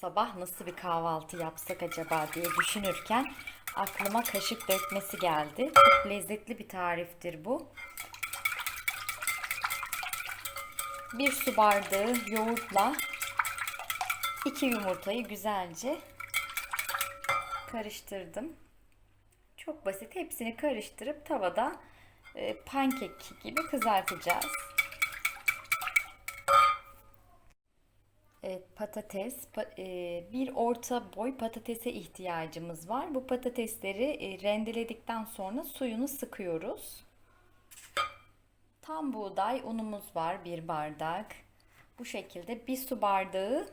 sabah nasıl bir kahvaltı yapsak acaba diye düşünürken aklıma kaşık dökmesi geldi. Çok lezzetli bir tariftir bu. Bir su bardağı yoğurtla iki yumurtayı güzelce karıştırdım. Çok basit. Hepsini karıştırıp tavada e, pankek gibi kızartacağız. Evet, patates, pa- e, bir orta boy patatese ihtiyacımız var. Bu patatesleri e, rendeledikten sonra suyunu sıkıyoruz. Tam buğday unumuz var, bir bardak. Bu şekilde bir su bardağı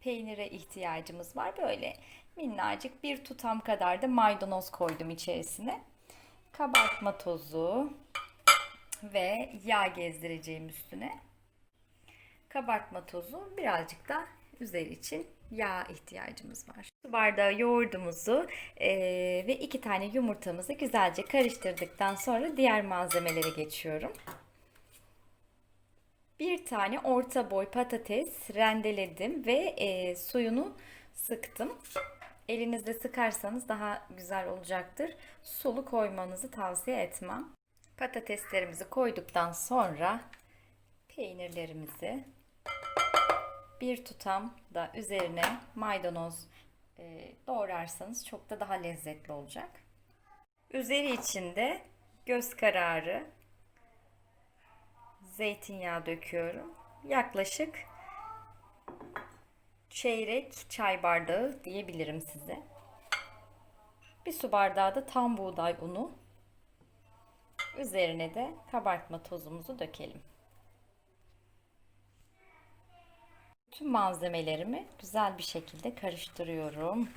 peynire ihtiyacımız var. Böyle minnacık bir tutam kadar da maydanoz koydum içerisine. Kabartma tozu ve yağ gezdireceğim üstüne kabartma tozu, birazcık da üzeri için yağ ihtiyacımız var. Su bardağı yoğurdumuzu eee, ve iki tane yumurtamızı güzelce karıştırdıktan sonra diğer malzemelere geçiyorum. Bir tane orta boy patates rendeledim ve eee, suyunu sıktım. Elinizde sıkarsanız daha güzel olacaktır. Sulu koymanızı tavsiye etmem. Patateslerimizi koyduktan sonra peynirlerimizi bir tutam da üzerine maydanoz e, doğrarsanız çok da daha lezzetli olacak. Üzeri içinde göz kararı zeytinyağı döküyorum. Yaklaşık çeyrek çay bardağı diyebilirim size. Bir su bardağı da tam buğday unu. Üzerine de kabartma tozumuzu dökelim. Tüm malzemelerimi güzel bir şekilde karıştırıyorum.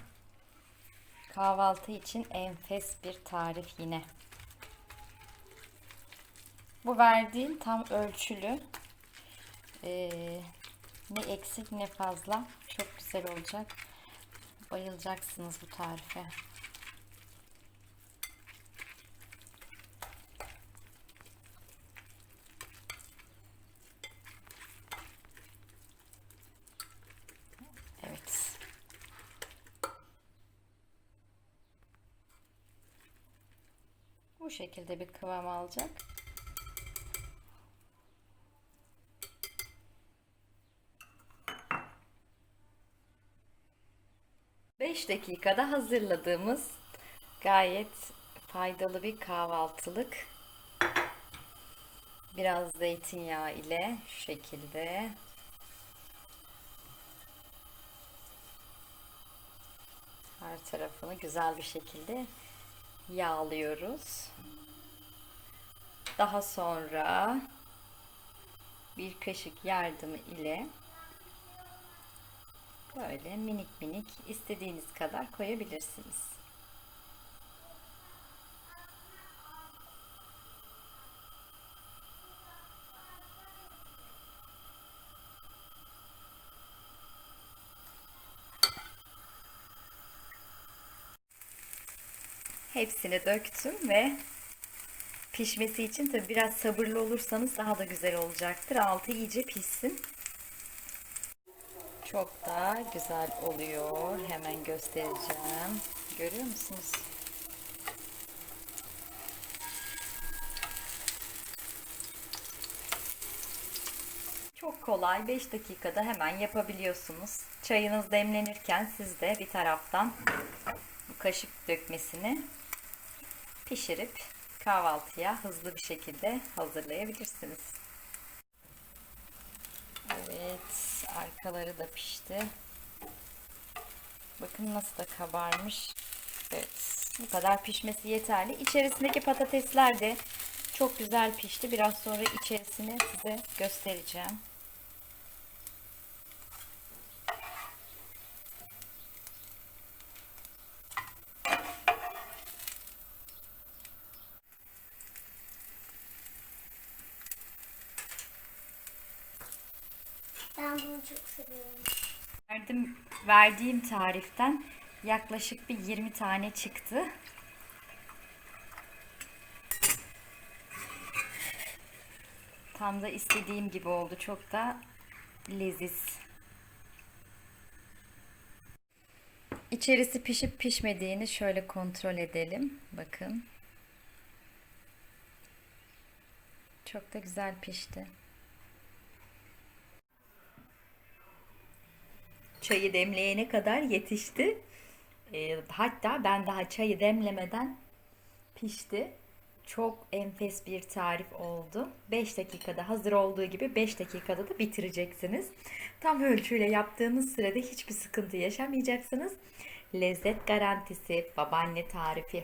Kahvaltı için enfes bir tarif yine. Bu verdiğim tam ölçülü. Ee, ne eksik ne fazla. Çok güzel olacak. Bayılacaksınız bu tarife. Evet. Bu şekilde bir kıvam alacak. Beş dakikada hazırladığımız gayet faydalı bir kahvaltılık. Biraz zeytinyağı ile şu şekilde Her tarafını güzel bir şekilde yağlıyoruz. Daha sonra bir kaşık yardımı ile böyle minik minik istediğiniz kadar koyabilirsiniz. Hepsini döktüm ve pişmesi için tabi biraz sabırlı olursanız daha da güzel olacaktır. Altı iyice pişsin. Çok da güzel oluyor. Hemen göstereceğim. Görüyor musunuz? Çok kolay 5 dakikada hemen yapabiliyorsunuz. Çayınız demlenirken siz de bir taraftan bu kaşık dökmesini pişirip kahvaltıya hızlı bir şekilde hazırlayabilirsiniz. Evet, arkaları da pişti. Bakın nasıl da kabarmış. Evet, bu kadar pişmesi yeterli. İçerisindeki patatesler de çok güzel pişti. Biraz sonra içerisini size göstereceğim. Ben bunu çok seviyorum. Verdim, verdiğim tariften yaklaşık bir 20 tane çıktı. Tam da istediğim gibi oldu. Çok da leziz. İçerisi pişip pişmediğini şöyle kontrol edelim. Bakın. Çok da güzel pişti. Çayı demleyene kadar yetişti. Ee, hatta ben daha çayı demlemeden pişti. Çok enfes bir tarif oldu. 5 dakikada hazır olduğu gibi 5 dakikada da bitireceksiniz. Tam ölçüyle yaptığınız sürede hiçbir sıkıntı yaşamayacaksınız. Lezzet garantisi, babaanne tarifi.